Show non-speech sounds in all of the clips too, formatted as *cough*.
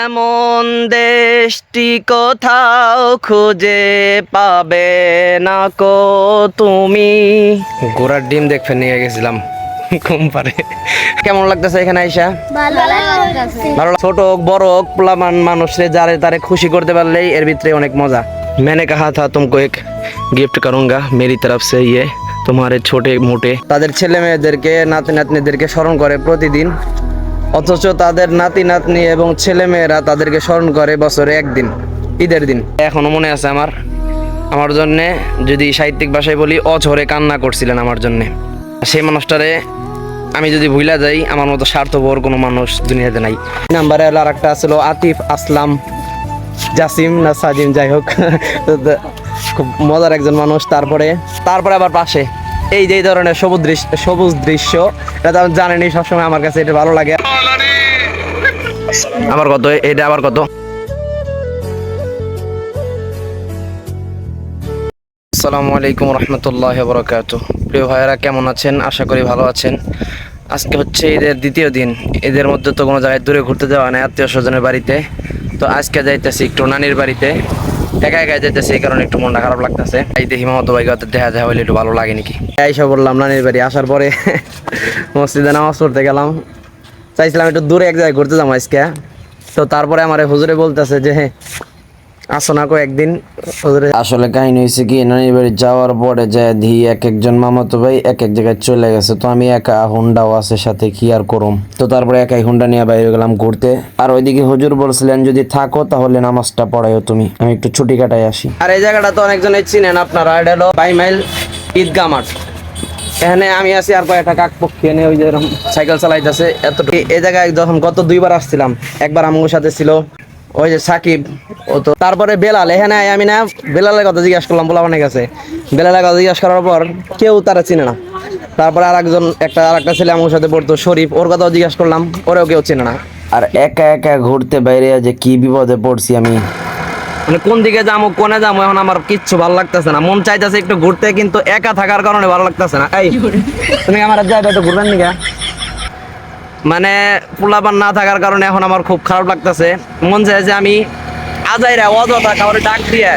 এমন দেশটি কোথাও খুঁজে পাবে না কো তুমি ঘোড়ার ডিম দেখতে নিয়ে গেছিলাম কম পারে কেমন লাগতেছে এখানে আইসা ভালো লাগছে ভালো লাগ- ছোট হোক বড় হোক প্লামান মানুষরে যারে তারে খুশি করতে পারলেই এর ভিতরে অনেক মজা मैंने कहा था तुमको एक गिफ्ट करूंगा मेरी तरफ से ये তোমারে ছোটে মোটে তাদের ছেলে মেয়েদেরকে নাতি নাতনিদেরকে স্মরণ করে প্রতিদিন অথচ তাদের নাতি, নাতনি এবং ছেলে মেয়েরা তাদেরকে স্মরণ করে বছরে একদিন, ঈদের দিন। এখনও মনে আছে আমার? আমার জন্যে যদি সাহিত্যিক ভাষায় বলি, অঝরে কান্না করছিলেন আমার জন্যে। সেই মানুষটারে আমি যদি ভুলা যাই, আমার মতো স্বার্থপর কোনো মানুষ দুনিয়াতে নাই। নাম্বারে হলো আর একটা ছিল আতিফ আসলাম, জাসিম না সাজিম, যাই হোক। *laughs* খুব মজার একজন মানুষ, তারপরে তারপরে আবার পাশে। এই যে ধরনের সবুজ দৃশ্য সবুজ দৃশ্য, এটা তো জানেনি, সবসময় আমার কাছে এটা ভালো লাগে। আবার কত? এটা আবার কত? আসসালামু আলাইকুম রহমতুল্লাহ বরকাত প্রিয় ভাইয়েরা, কেমন আছেন? আশা করি ভালো আছেন। আজকে হচ্ছে ঈদের দ্বিতীয় দিন। ঈদের মধ্যে তো কোনো জায়গায় দূরে ঘুরতে যাওয়া নাই, আত্মীয় স্বজনের বাড়িতে। তো আজকে যাইতেছি একটু নানির বাড়িতে। একা একা যেতেছে এই কারণে একটু মনটা খারাপ লাগতেছে। এই দেখি মামাতো ভাই দেখা যায় হইলে একটু ভালো লাগে নাকি? আইসা বললাম, নানির বাড়ি আসার পরে *laughs* মসজিদে নামাজ পড়তে গেলাম। চাইছিলাম একটু দূরে এক জায়গায় ঘুরতে যাব আজকে। তো তারপরে আমার হুজুরে বলতেছে যে আসো না কো একদিন। আসলে কাহিনী হয়েছে কি নানির বাড়ি যাওয়ার পরে যায় ধি এক একজন মামাতো ভাই এক এক জায়গায় চলে গেছে তো আমি একা হুন্ডাও আছে সাথে কি আর করুম? তো তারপরে একাই হুন্ডা নিয়ে বাইরে গেলাম ঘুরতে। আর ওইদিকে হুজুর বলছিলেন যদি থাকো তাহলে নামাজটা পড়াইও তুমি। আমি একটু ছুটি কাটাই আসি। আর এই জায়গাটা তো অনেকজনে চিনেন আপনারা এটা হলো বাই মাইল ঈদগা মাঠ। এখানে আমি আছি আর কয়েকটা কাক পক্ষী এনে ওই যে সাইকেল চালাইতেছে এতটুকু। এই জায়গায় যখন গত দুইবার আসছিলাম একবার আমগোর সাথে ছিল। ওই যে সাকিব ও তো তারপরে বেলাল এখানে আমি না বেলালের কথা জিজ্ঞাসা করলাম বলা অনেক আছে। বেলালের কথা জিজ্ঞাসা করার পর কেউ তারা চিনে না। তারপরে আর একজন একটা আর একটা ছেলে আমার সাথে পড়তো শরীফ ওর কথাও জিজ্ঞাসা করলাম ওরেও কেউ চেনে না। আর একা একা ঘুরতে বাইরে যে কি বিপদে পড়ছি আমি? মানে কোন দিকে যাব কোনে যাব এখন আমার কিচ্ছু ভালো লাগতেছে না। মন চাইতেছে একটু ঘুরতে কিন্তু একা থাকার কারণে ভালো লাগতেছে না। এই তুমি আমার যাইবে একটু ঘুরবেন নিকা? মানে পোলাপান না থাকার কারণে এখন আমার খুব খারাপ লাগতেছে। মন চায় যে আমি আজাইরা অযথা কাউরে ডাক দিয়ে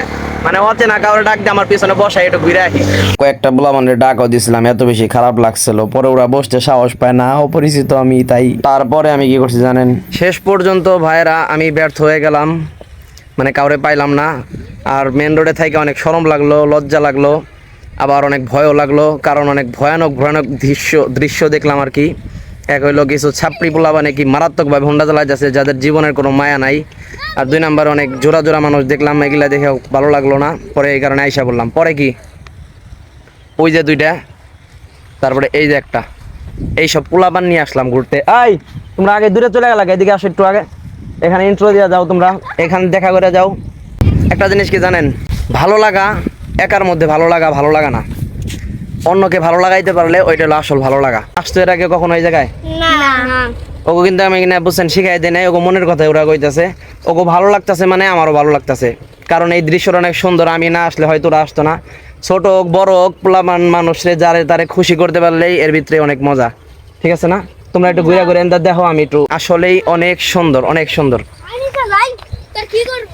মানে অচেনা কাউরে ডাক দিয়ে আমার পিছনে বসাই একটু ঘুরে আসি। কয়েকটা বলা মানে ডাকও দিছিলাম এত বেশি খারাপ লাগছিল। পরে ওরা বসতে সাহস পায় না অপরিচিত আমি তাই। তারপরে আমি কি করছি জানেন? শেষ পর্যন্ত ভাইয়েরা আমি ব্যর্থ হয়ে গেলাম। মানে কাউরে পাইলাম না। আর মেন রোডে থেকে অনেক সরম লাগল লজ্জা লাগল। আবার অনেক ভয়ও লাগল। কারণ অনেক ভয়ানক ভয়ানক দৃশ্য দৃশ্য দেখলাম আর কি। এক হইল কিছু ছাপড়ি পোলাবা নাকি মারাত্মকভাবে হুন্ডা চালাই যাচ্ছে, যাদের জীবনের কোনো মায়া নাই। আর দুই নাম্বার অনেক জোড়া জোড়া মানুষ দেখলাম, এগুলা দেখে ভালো লাগল না। পরে এই কারণে আইসা বললাম। পরে কি? ওই যে দুইটা, তারপরে এই যে একটা। এইসব পোলাপান নিয়ে আসলাম ঘুরতে। আই তোমরা আগে দূরে চলে গেলে, এদিকে আসো একটু আগে। এখানে ইন্ট্রো দিয়ে যাও তোমরা, এখানে দেখা করে যাও। একটা জিনিস কি জানেন? ভালো লাগা, একার মধ্যে ভালো লাগা ভালো লাগা না। অন্যকে ভালো লাগাইতে পারলে ওইটা হলো আসল ভালো লাগা। আসতো এর আগে কখনো ওই জায়গায়? না। ওকে কিন্তু আমি কিনা বুঝছেন শিখাই দেয় নাই ওকে মনের কথা ওরা কইতাছে। ওকে ভালো লাগতাছে মানে আমারও ভালো লাগতাছে। কারণ এই দৃশ্যটা অনেক সুন্দর আমি না আসলে হয়তো ওরা আসতো না। ছোট হোক বড় হোক পোলামান মানুষরে যারে তারে খুশি করতে পারলেই এর ভিতরে অনেক মজা। ঠিক আছে না? তোমরা একটু ঘুরে ঘুরে এনটা দেখো আমি একটু। আসলেই অনেক সুন্দর অনেক সুন্দর। ভাই তোর কি করব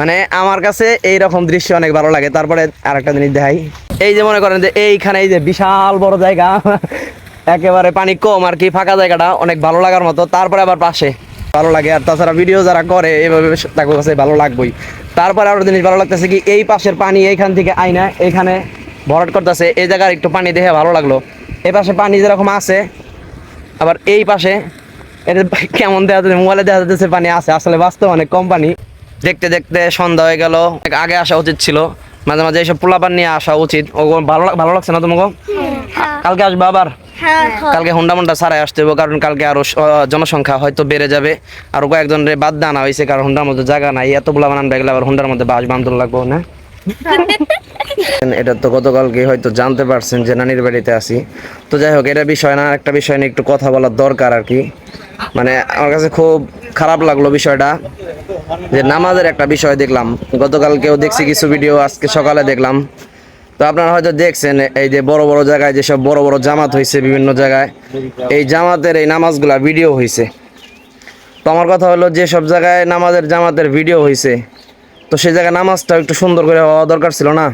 মানে আমার কাছে এই রকম দৃশ্য অনেক ভালো লাগে। তারপরে আরেকটা জিনিস দেখাই। এই যে মনে করেন যে এইখানে এই যে বিশাল বড় জায়গা, একেবারে পানি কম আর কি, ফাঁকা জায়গাটা অনেক ভালো লাগার মতো। তারপরে আবার পাশে ভালো লাগে, আর তাছাড়া ভিডিও যারা করে এইভাবে তাকে কাছে ভালো লাগবেই। তারপরে আরও জিনিস ভালো লাগতেছে কি, এই পাশের পানি এইখান থেকে আইনা এইখানে ভরাট করতেছে। এই জায়গার একটু পানি দেখে ভালো লাগল। এই পাশে পানি যেরকম আছে, আবার এই পাশে এটা কেমন দেখা যাচ্ছে, মোবাইলে দেখা যাচ্ছে পানি আছে। আসলে বাস্তব অনেক কম পানি দেখতে দেখতে সন্ধ্যা হয়ে গেল আগে আসা উচিত ছিল। মাঝে মাঝে এইসব পোলাপান নিয়ে আসা উচিত। ভালো ভালো লাগছে না তোমাকে কালকে আসবে আবার? হ্যাঁ। কালকে হুন্ডা মুন্ডা সারাই আসতে হবে কারণ কালকে আরও জনসংখ্যা হয়তো বেড়ে যাবে। আর কয়েকজন রে বাদ দানা হয়েছে কারণ হুন্ডার মধ্যে জায়গা নাই। এত পোলা বানান বেগলে আবার হুন্ডার মধ্যে বাস বান্ধব লাগবো না? এটা তো গতকালকে হয়তো জানতে পারছেন যে নানির বাড়িতে আছি। তো যাই হোক এটা বিষয় না একটা বিষয় নিয়ে একটু কথা বলার দরকার আর কি। মানে আমার কাছে খুব খারাপ লাগল বিষয়টা, যে নামাজের একটা বিষয় দেখলাম। গতকালকেও দেখছি কিছু ভিডিও আজকে সকালে দেখলাম। তো আপনারা হয়তো দেখছেন এই যে বড় বড় জায়গায় যেসব বড় বড় জামাত হয়েছে বিভিন্ন জায়গায়, এই জামাতের এই নামাজগুলা ভিডিও হয়েছে তো আমার কথা হলো, যেসব জায়গায় নামাজের জামাতের ভিডিও হয়েছে তো সেই জায়গায় নামাজটা একটু সুন্দর করে হওয়া দরকার ছিল না?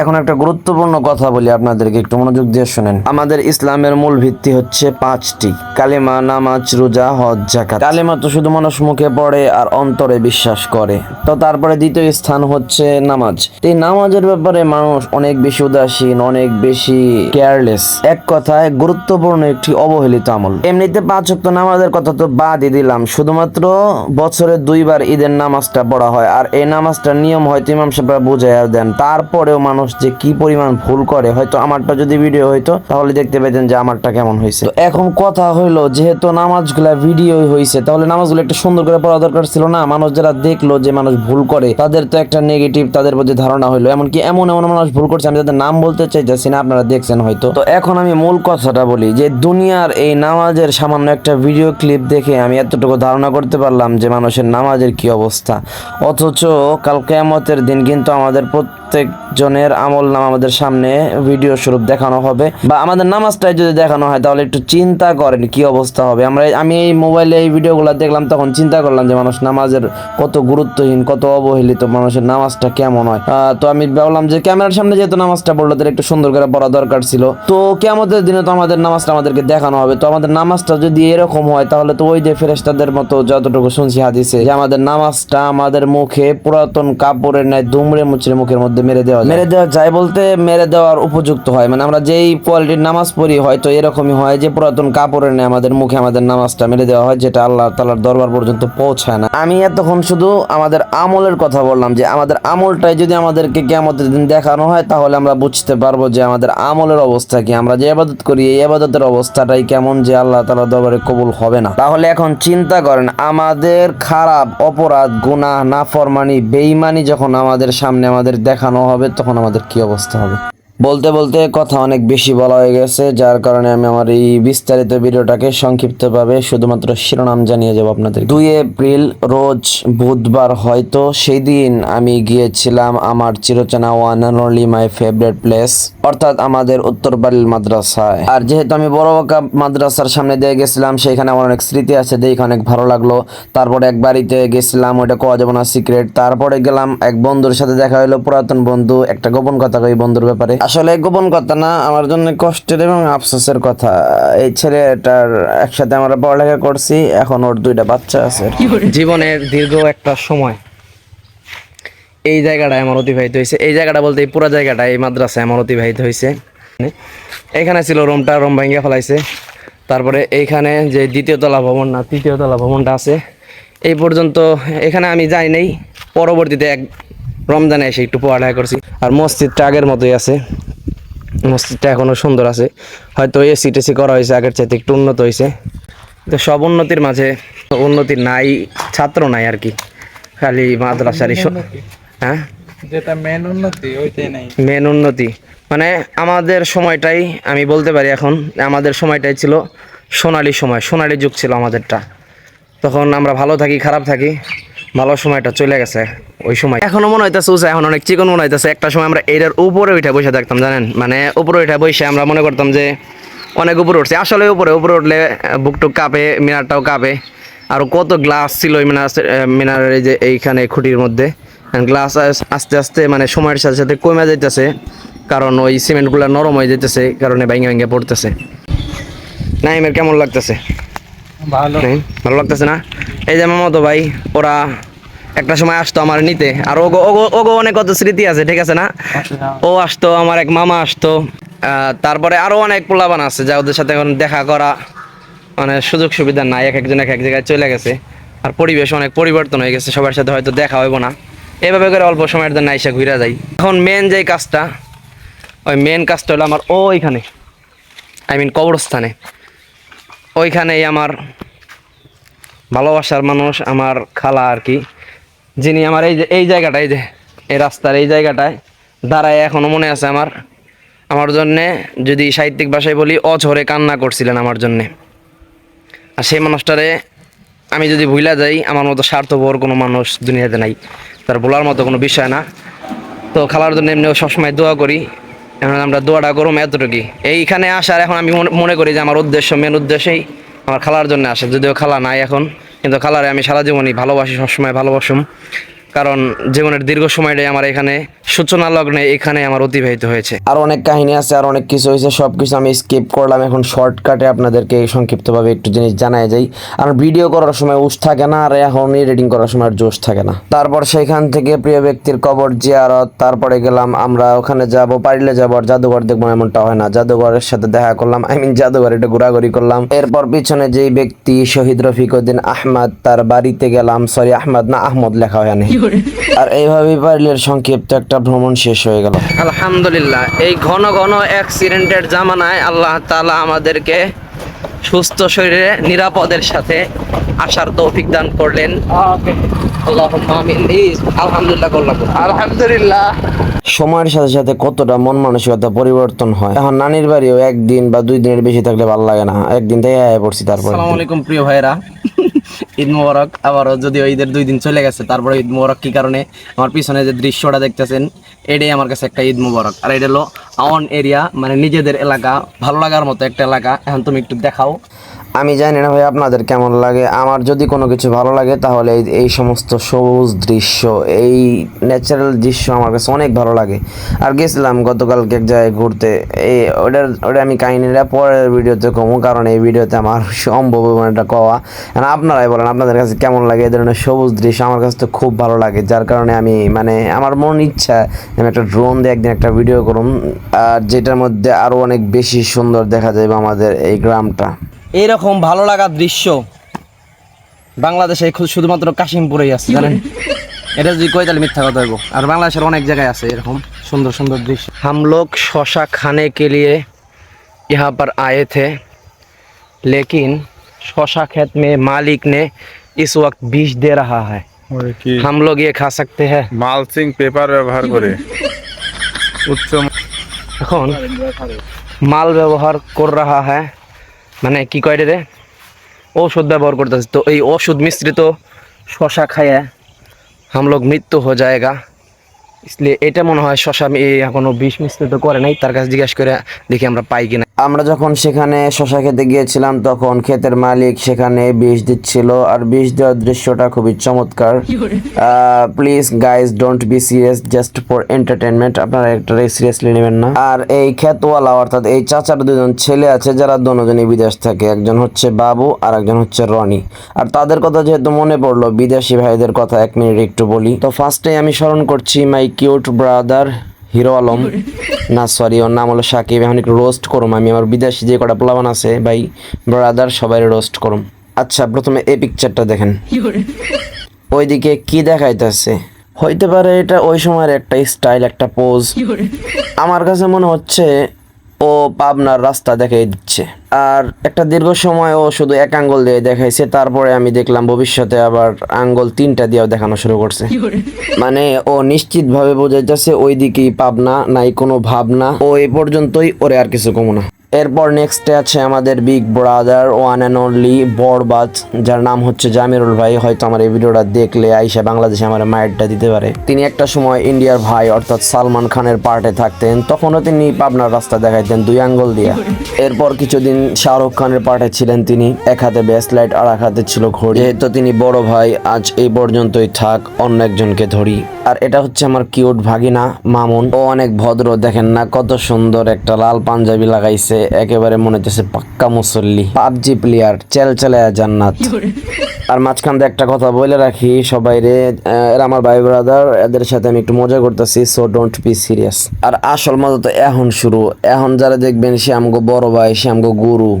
এখন একটা গুরুত্বপূর্ণ কথা বলি আপনাদেরকে একটু মনোযোগ দিয়ে শুনেন। আমাদের ইসলামের মূল ভিত্তি হচ্ছে পাঁচটি। কালেমা নামাজ রোজা হজ জাকাত কালেমা তো শুধু মানুষ মুখে পড়ে আর অন্তরে বিশ্বাস করে। তো তারপরে দ্বিতীয় স্থান হচ্ছে নামাজ। এই নামাজের ব্যাপারে মানুষ অনেক বেশি উদাসীন অনেক বেশি কেয়ারলেস এক কথায় গুরুত্বপূর্ণ একটি অবহেলিত আমল। এমনিতে পাঁচ ওয়াক্ত নামাজের কথা তো বাদই দিলাম। শুধুমাত্র বছরে দুইবার ঈদের নামাজটা পড়া হয়। আর এই নামাজটার নিয়ম হয়তো ইমাম সাহেবরা বুঝাইয়া দেন। তারপরেও মানুষ যে কি পরিমাণ ভুল করে, হয়তো আমারটা যদি ভিডিও হইতো, তাহলে দেখতে পেতেন যে আমারটা কেমন হয়েছে এখন কথা হইল, যেহেতু নামাজগুলা ভিডিও হয়েছে তাহলে নামাজগুলো একটু সুন্দর করে পড়া দরকার ছিল না? মানুষ যারা দেখল যে মানুষ ভুল করে, তাদের তো একটা নেগেটিভ তাদের প্রতি ধারণা হইল। এমনকি এমন এমন মানুষ ভুল করছে, আমি তাদের নাম বলতে চাইতেছি না, আপনারা দেখছেন হয়তো। তো এখন আমি মূল কথাটা বলি যে, দুনিয়ার এই নামাজের সামান্য একটা ভিডিও ক্লিপ দেখে আমি এতটুকু ধারণা করতে পারলাম যে মানুষের নামাজের কি অবস্থা। অথচ কাল কেয়ামতের দিন কিন্তু আমাদের প্রত্যেক জনের আমল নাম আমাদের সামনে ভিডিও স্বরূপ দেখানো হবে। বা আমাদের নামাজটাই যদি দেখানো হয়, তাহলে একটু চিন্তা করেন কি অবস্থা হবে। আমরা আমি এই মোবাইলে এই ভিডিওগুলো দেখলাম, তখন চিন্তা করলাম যে মানুষ নামাজের কত গুরুত্বহীন, কত অবহেলিত মানুষের নামাজটা কেমন হয়। তো আমি ভাবলাম যে ক্যামেরার সামনে যেহেতু নামাজটা পড়ল তাদের একটু সুন্দর করে পড়া দরকার ছিল। তো কেমতের দিনে তো আমাদের নামাজটা আমাদেরকে দেখানো হবে। তো আমাদের নামাজটা যদি এরকম হয়, তাহলে তো ওই যে ফেরেস্তাদের মতো যতটুকু শুনছি হাদিসে, যে আমাদের নামাজটা আমাদের মুখে পুরাতন কাপড়ের ন্যায় দুমড়ে মুচড়ে মুখের মধ্যে মেরে দেওয়া। মেরে দেওয়া যায় বলতে মেরে দেওয়ার উপযুক্ত হয়। মানে আমরা যেই কোয়ালিটির নামাজ পড়ি, হয়তো এরকমই হয় যে পুরাতন কাপড়ের ন্যায় আমাদের মুখে আমাদের নামাজটা মেরে দেওয়া হয়, যেটা আল্লাহ তালার দরবার পর্যন্ত পৌঁছায় না। আমি এতক্ষণ শুধু আমাদের আমলের কথা বললাম যে আমাদের আমলটাই যদি আমাদেরকে কেমতের দিন দেখানো হয়, তাহলে আমরা বুঝতে পারব যে আমাদের আমলের অবস্থা কি। আমরা যে আবাদত করি, এই আবাদতের অবস্থাটাই কেমন যে আল্লাহ তালার দরবারে কবুল হবে না। তাহলে এখন চিন্তা করেন, আমাদের খারাপ অপরাধ, গুনাহ, নাফরমানি বেইমানি যখন আমাদের সামনে আমাদের দেখানো হবে তখন আমাদের কি অবস্থা হবে? বলতে বলতে কথা অনেক বেশি বলা হয়ে গেছে, যার কারণে আমি আমার এই বিস্তারিত ভিডিওটাকে সংক্ষিপ্তভাবে শুধুমাত্র শিরোনাম জানিয়ে যাব আপনাদের দুই এপ্রিল, রোজ বুধবার হয়তো সেই দিন আমি গিয়েছিলাম আমার চিরচেনা one and only my favourite place অর্থাৎ আমাদের উত্তরবাড়ির মাদ্রাসায়। আর যেহেতু আমি বড় মাদ্রাসার সামনে দিয়ে গেছিলাম সেখানে আমার অনেক স্মৃতি আছে, দেখে অনেক ভালো লাগল। তারপরে এক বাড়িতে গেছিলাম, ওইটা কোয়া যাব না সিক্রেট তারপরে গেলাম, এক বন্ধুর সাথে দেখা হলো, পুরাতন বন্ধু, একটা গোপন কথা কই বন্ধুর ব্যাপারে। আসলে গোপন কথা না, আমার জন্য কষ্টের এবং আফসোসের কথা। এই ছেলেটার একসাথে আমরা পড়ালেখা করছি, এখন ওর দুইটা বাচ্চা আছে। জীবনের দীর্ঘ একটা সময় এই জায়গাটায় আমার অতিবাহিত হয়েছে। এই জায়গাটা বলতে এই পুরো জায়গাটা, এই মাদ্রাসায় আমার অতিবাহিত হয়েছে। এখানে ছিল রুমটা, রুম ভেঙে ফেলাইছে। তারপরে এইখানে যে দ্বিতীয় তলা ভবন না, তৃতীয় তলা ভবনটা আছে। এই পর্যন্ত এখানে আমি যাই নাই, পরবর্তীতে এক রমজানে এসে একটু পড়ালেখা করছি। আর মসজিদটা আগের মতোই আছে। মসজিদটা এখনও সুন্দর আছে। হয়তো এসি টেসি করা হয়েছে আগের চাইতে একটু উন্নত হয়েছে। তো সব উন্নতির মাঝে উন্নতি নাই ছাত্র নাই আর কি। খালি মাদ্রাসারই হ্যাঁ? যেটা মেন উন্নতি ওইটাই নাই। মেন উন্নতি। মানে আমাদের সময়টাই আমি বলতে পারি এখন আমাদের সময়টাই ছিল সোনালি সময় সোনালি যুগ ছিল আমাদেরটা। তখন আমরা ভালো থাকি খারাপ থাকি। ভালো সময়টা চলে গেছে ওই সময়। এখনও মনে হইতেছে উঁচা এখন অনেক চিকন মনে হইতেছে। একটা সময় আমরা এটার উপরে উঠে বসে থাকতাম জানেন? মানে উপরে উঠে বসে আমরা মনে করতাম যে অনেক উপরে উঠছে। আসলে উপরে উপরে উঠলে বুকটুক কাঁপে মিনারটাও কাঁপে। আর কত গ্লাস ছিল ওই মিনার মিনারের এই যে এইখানে খুঁটির মধ্যে। গ্লাস আস্তে আস্তে মানে সময়ের সাথে সাথে কমে যাইতেছে কারণ ওই সিমেন্টগুলো নরম হয়ে যাইতেছে কারণে ভেঙে ভেঙে পড়তেছে। নাইমের কেমন লাগতেছে? ভালো। ভালো লাগতেছে না? এই যে মামাতো ভাই ওরা একটা সময় আসতো আমার নিতে। আর ওগো ওগো ওগো অনেক কত স্মৃতি আছে ঠিক আছে না? ও আসতো আমার এক মামা আসতো তারপরে আরও অনেক পোলাবান আছে যা ওদের সাথে এখন দেখা করা মানে সুযোগ সুবিধা নাই এক একজন এক এক জায়গায় চলে গেছে। আর পরিবেশ অনেক পরিবর্তন হয়ে গেছে সবার সাথে হয়তো দেখা হইব না। এভাবে করে অল্প সময়ের জন্য আইসা ঘুরে যাই। এখন মেন যে কাজটা ওই মেন কাজটা হলো আমার ওইখানে আই মিন কবরস্থানে। ওইখানেই আমার ভালোবাসার মানুষ আমার খালা আর কি। যিনি আমার এই যে এই জায়গাটা, এই যে, এই রাস্তার এই জায়গাটায় দাঁড়ায় এখনও মনে আছে আমার। আমার জন্যে যদি সাহিত্যিক ভাষায় বলি, অঝরে কান্না করছিলেন আমার জন্যে। আর সেই মানুষটারে আমি যদি ভুলা যাই, আমার মতো স্বার্থপর কোনো মানুষ দুনিয়াতে নাই। তার বলার মতো কোনো বিষয় না। তো খালার জন্য এমনিও সবসময় দোয়া করি। এখন আমরা দোয়াটা করুম এতটুকুই। এইখানে আসার এখন আমি মনে করি যে আমার উদ্দেশ্য মেন উদ্দেশ্যেই আমার খালার জন্য আসে, যদিও খালা নাই এখন। কিন্তু খালারে আমি সারা জীবনই ভালোবাসি সবসময় ভালোবাসুম। কারণ জীবনের দীর্ঘ সময়টাই আমার এখানে সূচনা লগ্নে এখানে আমার অতিবাহিত হয়েছে। আর অনেক কাহিনী আছে, আর অনেক কিছু হয়েছে সব কিছু আমি স্কিপ করলাম। এখন শর্টকাটে আপনাদেরকে সংক্ষিপ্তভাবে একটু জিনিস জানাই যাই। আর ভিডিও করার সময় উস থাকে না, আর এখন এডিটিং করার সময় জোশ থাকে না। তারপর সেখান থেকে প্রিয় ব্যক্তির কবর জিয়ারত, তারপরে গেলাম আমরা ওখানে যাব, পারিলে যাব, আর জাদুঘর দেখব এমনটা হয় না। জাদুঘরের সাথে দেখা করলাম আই মিন জাদুঘর একটু ঘোরাঘুরি করলাম। এরপর পিছনে যেই ব্যক্তি, শহীদ রফিকুদ্দিন আহমদ, তার বাড়িতে গেলাম। সরি আহমদ না আহমদ লেখা হয় না। আর এইভাবেই পারিলের সংক্ষিপ্ত একটা ভ্রমণ শেষ হয়ে গেল। আলহামদুলিল্লাহ এই ঘন ঘন অ্যাক্সিডেন্টের জামানায় আল্লাহ তাআলা আমাদেরকে সুস্থ শরীরে নিরাপদের সাথে আসার তৌফিক দান করলেন। আলহামদুলিল্লাহ করলাম। আলহামদুলিল্লাহ। সময়ের সাথে সাথে কতটা মন মানসিকতা পরিবর্তন হয়। এখন নানির বাড়িও একদিন বা দুই দিনের বেশি থাকলে ভালো লাগে না। একদিন থেকে পড়ছি তারপর। আসসালামু আলাইকুম প্রিয় ভাইরা ঈদ মোবারক আবারও যদিও ঈদের দুই দিন চলে গেছে, তারপরে ঈদ মোবারক কি কারণে আমার পিছনে যে দৃশ্যটা দেখতেছেন, এটাই আমার কাছে একটা ঈদ মোবারক। আর এটা হলো আওয়ান এরিয়া মানে নিজেদের এলাকা, ভালো লাগার মতো একটা এলাকা। এখন তুমি একটু দেখাও। আমি জানি না ভাই আপনাদের কেমন লাগে। আমার যদি কোনো কিছু ভালো লাগে, তাহলে এই- সমস্ত সবুজ দৃশ্য, এই ন্যাচারাল দৃশ্য আমার কাছে অনেক ভালো লাগে। আর গেছিলাম গতকালকে এক জায়গায় ঘুরতে। এই ওটার ওটা আমি কাহিনিটা পরের ভিডিওতে কমো, কারণ এই ভিডিওতে আমার *laughs* সম্ভব এটা কওয়া। আর আপনারাই বলেন, আপনাদের কাছে কেমন লাগে? এই ধরনের সবুজ দৃশ্য আমার কাছে তো খুব ভালো লাগে। যার কারণে আমি মানে আমার মন ইচ্ছা আমি একটা ড্রোন দিয়ে একদিন একটা ভিডিও করুন আর যেটার মধ্যে আরও অনেক বেশি সুন্দর দেখা যাবে আমাদের এই গ্রামটা। এইরকম ভালো লাগার দৃশ্য বাংলাদেশে খু- শুধুমাত্র কাশিমপুরেই আছে জানেন এটা যদি কই তাহলে মিথ্যা কথা হইব আর বাংলাদেশের অনেক জায়গায় আছে এরকম সুন্দর সুন্দর দৃশ্য हम लोग शौशा खाने के लिए यहाँ पर आए थे लेकिन शौशा खेत में मालिक ने इस वक्त बीज दे रहा है ওই কি हम लोग ये खा सकते हैं মালচিং পেপার ব্যবহার করে উচ্চ এখন মাল ব্যবহার কর রাহা হ্যাঁ মানে কি কয় রে ওষুধ ব্যবহার করতেছে তো এই ওষুধ মিশ্রিত শশা খাইয়ে हम लोग মৃত্যু हो जाएगा इसलिए এটা মনে হয় শশা মি- এখনো বিষ মিশ্রিত করে নাই তার কাছে জিজ্ঞাসা করে দেখি আমরা পাই কিনা আমরা যখন সেখানে শশা খেতে গিয়েছিলাম তখন ক্ষেতের মালিক সেখানে বিষ দিচ্ছিল আর বিষ দেওয়ার দৃশ্যটা খুবই চমৎকার। Please guys don't be serious just for entertainment আপনারা একটা সিরিয়াসলি নেবেন না। আর এই ক্ষেতওয়ালা অর্থাৎ এই চাচার দুজন ছেলে আছে যারা দুজনই বিদেশ থাকে। একজন হচ্ছে বাবু আর একজন হচ্ছে রনি। আর তাদের কথা যেহেতু মনে পড়ল বিদেশি ভাইদের কথা এক মিনিট একটু বলি। তো ফার্স্টে আমি স্মরণ করছি my cute brother Hero Alom. না সরি ওর নাম হলো সাকিব। এখন একটু রোস্ট করুম আমি। আমার বিদেশি যে কটা প্লাবান আছে ভাই ব্রাদার সবাই রোস্ট করুম। আচ্ছা প্রথমে এই পিকচারটা দেখেন। ওইদিকে কি দেখাইতেছে? হইতে পারে এটা ওই সময়ের একটা স্টাইল একটা পোজ আমার কাছে মনে হচ্ছে ও পাবনার রাস্তা দেখাই দিচ্ছে। আর একটা দীর্ঘ সময় ও শুধু এক আঙ্গুল দিয়ে দেখাইছে তারপরে আমি দেখলাম ভবিষ্যতে আবার আঙ্গুল তিনটা দিয়েও দেখানো শুরু করছে। মানে ও নিশ্চিত ভাবে বোঝাইতেছে ওই দিকেই পাবনা নাই কোনো ভাবনা। ও এ পর্যন্তই ওরে আর কিছু কমু না। এরপর নেক্সটে আছে আমাদের big brother one and only বরবাজ যার নাম হচ্ছে জামিরুল ভাই। হয়তো আমার এই ভিডিওটা দেখলে আইসা বাংলাদেশে আমার মায়েরটা দিতে পারে। তিনি একটা সময় ইন্ডিয়ার ভাই, অর্থাৎ সালমান খানের পার্টে থাকতেন। তখনও তিনি পাবনার রাস্তা দেখাইতেন দুই আঙ্গুল দিয়া। এরপর কিছুদিন শাহরুখ খানের পার্টে ছিলেন তিনি। এক হাতে ব্যাসলাইট আর এক হাতে ছিল ঘড়ি। যেহেতু তিনি বড় ভাই, আজ এই পর্যন্তই থাক, অন্য একজনকে ধরি। আর এটা হচ্ছে আমার কিউট ভাগিনা মামুন। ও অনেক ভদ্র, দেখেন না কত সুন্দর একটা লাল পাঞ্জাবি লাগাইছে, একেবারে মনে হচ্ছে পাক্কা মুসল্লি, পাবজি প্লেয়ার চেল চেলে জান্নাত। আর মাঝখান দিয়ে একটা কথা বলে রাখি সবাই রে এরা আমার ভাই ব্রাদার এদের সাথে আমি একটু মজা করতেছি সো ডোন্ট বি সিরিয়াস আর আসল মজা তো এখন শুরু, এখন যারা দেখবেন সে আমগো বড় ভাই, সে আমগো গুরু।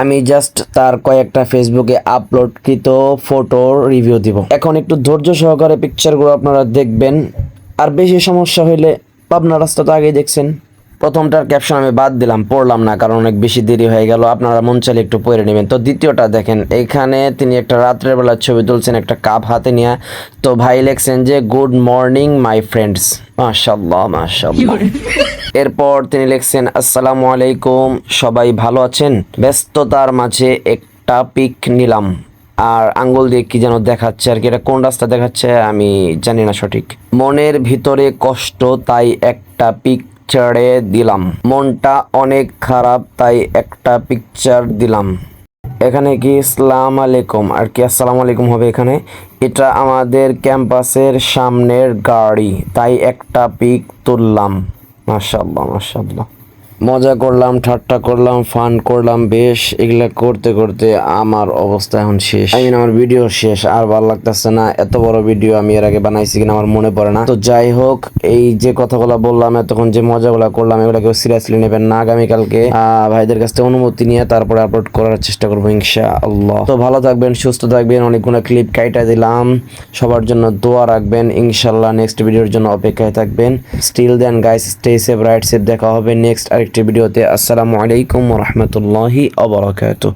আমি জাস্ট তার কয়েকটা ফেসবুকে আপলোডকৃত ফটো রিভিউ দিব। এখন একটু ধৈর্য সহকারে পিকচারগুলো আপনারা দেখবেন। আর বেশি সমস্যা হইলে পাবনা রাস্তা তো আগেই দেখছেন। প্রথমটার ক্যাপশন আমি বাদ দিলাম পড়লাম না কারণ অনেক বেশি দেরি হয়ে গেল। আপনারা মন চাইলে একটু পড়ে নেবেন। তো দ্বিতীয়টা দেখেন এখানে তিনি একটা রাত্রের বেলা ছবি তুলছেন একটা কাপ হাতে নিয়ে। তো ভাই লেখছেন যে গুড মর্নিং মাই ফ্রেন্ডস মাশাল্লাহ মাশাল্লাহ এরপর তিনি লিখছেন আসসালামু আলাইকুম সবাই ভালো আছেন? ব্যস্ততার মাঝে একটা পিক নিলাম। আর আঙ্গুল দিয়ে কি যেন দেখাচ্ছে আর কি এটা কোন রাস্তা দেখাচ্ছে আমি জানি না সঠিক। মনের ভিতরে কষ্ট তাই একটা পিকচারে দিলাম। মনটা অনেক খারাপ, তাই একটা পিকচার দিলাম। এখানে কি ইসলাম আলাইকুম? আর কি আসসালামু আলাইকুম হবে এখানে? এটা আমাদের ক্যাম্পাসের সামনের গাড়ি, তাই একটা পিক তুললাম। মাশাল্লাহ মাশাল্লাহ মজা করলাম, ঠাট্টা করলাম ফান করলাম, বেশ এগুলা করতে করতে আমার অবস্থা এখন শেষ। আই মিন আমার ভিডিও শেষ, আর ভালো লাগতেছে না। এত বড় ভিডিও আমি এর আগে বানাইছি কিনা আমার মনে পড়ে না। তো যাই হোক, এই যে কথাগুলো বললাম, এতক্ষণ যে মজাগুলো করলাম, এগুলো কেউ সিরিয়াসলি নেবেন না আগামীকালকে। ভাইদের কাছ থেকে অনুমতি নিয়ে তারপরে আপলোড করার চেষ্টা করব ইনশা আল্লাহ তো ভালো থাকবেন, সুস্থ থাকবেন, অনেকগুলো ক্লিপ কাইটা দিলাম। সবার জন্য দোয়া রাখবেন ইনশাল্লাহ নেক্সট ভিডিওর জন্য অপেক্ষায় থাকবেন। Still then guys stay safe right safe দেখা হবে নেক্সট আরেকটি ভিডিওতে আসসালামু আলাইকুম রহমতুল্লাহি আবরাকাতুহ